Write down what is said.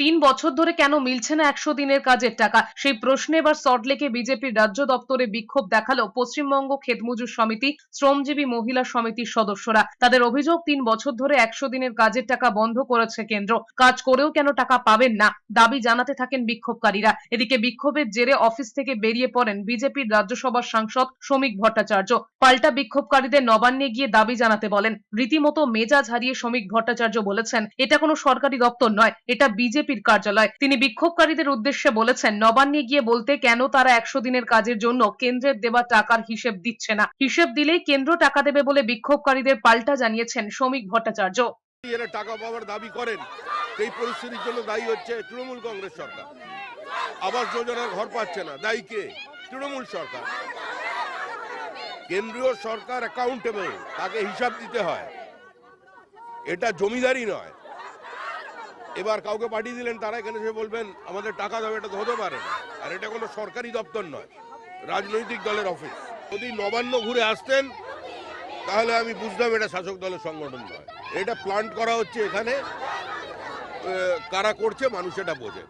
তিন বছর ধরে কেন মিলছে না একশো দিনের কাজের টাকা? সেই প্রশ্নে এবার সল্টলেকে বিজেপির রাজ্য দপ্তরে বিক্ষোভ দেখাল পশ্চিমবঙ্গ ক্ষেতমজুর সমিতি, শ্রমজীবী মহিলা সমিতির সদস্যরা। তাদের অভিযোগ, তিন বছর ধরে একশো দিনের কাজের টাকা বন্ধ করেছে কেন্দ্র। কাজ করেও কেন টাকা পাবেন না? দাবি জানাতে থাকেন বিক্ষোভকারীরা। এদিকে বিক্ষোভের জেরে অফিস থেকে বেরিয়ে পড়েন বিজেপির রাজ্যসভার সাংসদ শ্রমিক ভট্টাচার্য। পাল্টা বিক্ষোভকারীদের নবান্নে গিয়ে দাবি জানাতে বলেন, রীতিমতো মেজাজ হারিয়ে শ্রমিক ভট্টাচার্য বলেছেন, এটা কোনো সরকারি দপ্তর নয়, এটা বিজেপির কার্যালয়। তিনি বিক্ষোভকারীদের উদ্দেশ্যে বলেছেন, নবান্নে গিয়ে বলতে কেন তারা একশো দিনের কাজের জন্য কেন্দ্রের দেওয়া টাকার হিসেব দিচ্ছে না। হিসেব দিলেই কেন্দ্র টাকা দেবে বলে বিক্ষোভকারীদের পাল্টা জানিয়েছেন শ্রমিক ভট্টাচার্য। টাকা পাওয়ার দাবি করেন। সেই পরিস্থিতির জন্য দায়ী হচ্ছে তৃণমূল কংগ্রেস সরকার। আবাস ঘর পাচ্ছে না। দায়ী কে? তৃণমূল সরকার। কেন্দ্রীয় সরকার অ্যাকাউন্টেবল তাকে হিসাব দিতে হয়। এটা জমিদারি নয়। এবার কাউকে পাঠিয়ে দিলেন, তারা এখানে সে বলবেন, আমাদের টাকা দেবে এটা তো হতে পারে না। আর এটা কোনো সরকারি দপ্তর নয়, রাজনৈতিক দলের অফিস। যদি নবান্ন ঘুরে আসতেন, তাহলে আমি বুঝতাম এটা শাসক দলের সংগঠন নয়। এটা প্লান্ট করা হচ্ছে এখানে কারা করছে মানুষ এটা বোঝে।